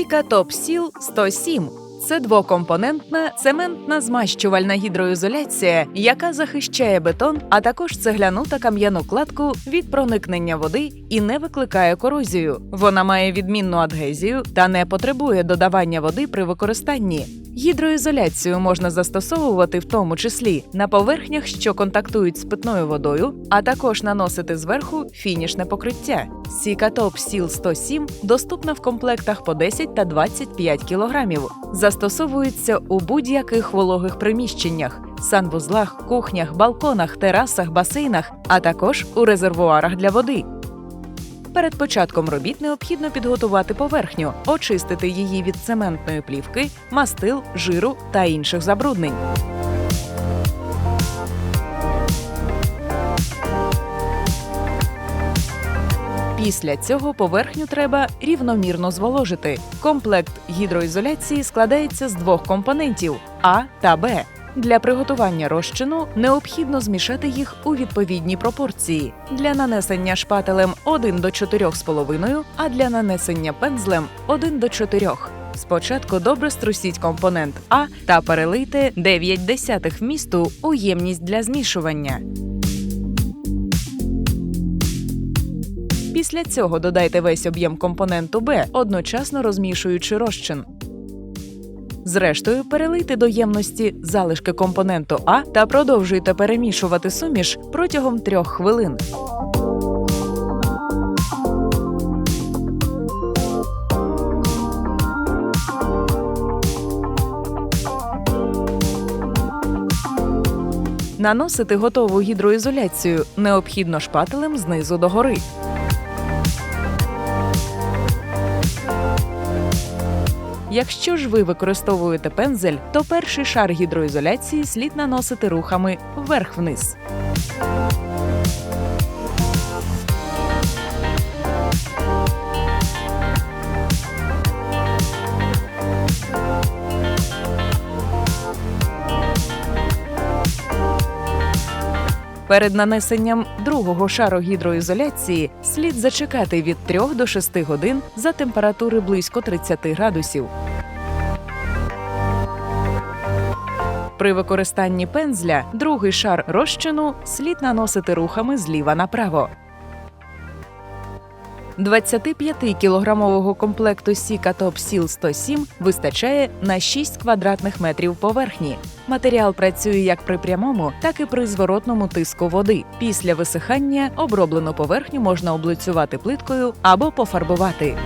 Сіка Топ Сіл 107. Це двокомпонентна цементна змащувальна гідроізоляція, яка захищає бетон, а також цегляну та кам'яну кладку від проникнення води і не викликає корозію. Вона має відмінну адгезію та не потребує додавання води при використанні. Гідроізоляцію можна застосовувати в тому числі на поверхнях, що контактують з питною водою, а також наносити зверху фінішне покриття. Сікатоп Сіл 107 доступна в комплектах по 10 та 25 кілограмів. Застосовується у будь-яких вологих приміщеннях, санвузлах, кухнях, балконах, терасах, басейнах, а також у резервуарах для води. Перед початком робіт необхідно підготувати поверхню, очистити її від цементної плівки, мастил, жиру та інших забруднень. Після цього поверхню треба рівномірно зволожити. Комплект гідроізоляції складається з двох компонентів А та Б. Для приготування розчину необхідно змішати їх у відповідній пропорції. Для нанесення шпателем 1 до 4,5, а для нанесення пензлем 1 до 4. Спочатку добре струсіть компонент А та перелийте 9 десятих вмісту у ємність для змішування. Після цього додайте весь об'єм компоненту Б, одночасно розмішуючи розчин. Зрештою, перелийте до ємності залишки компоненту А та продовжуйте перемішувати суміш протягом трьох хвилин. Наносити готову гідроізоляцію необхідно шпателем знизу догори. Якщо ж ви використовуєте пензель, то перший шар гідроізоляції слід наносити рухами вверх-вниз. Перед нанесенням другого шару гідроізоляції слід зачекати від 3 до 6 годин за температури близько 30 градусів. При використанні пензля другий шар розчину слід наносити рухами зліва направо. 25-кілограмового комплекту Сіка Топ Сіл 107 вистачає на 6 квадратних метрів поверхні. Матеріал працює як при прямому, так і при зворотному тиску води. Після висихання оброблену поверхню можна облицювати плиткою або пофарбувати.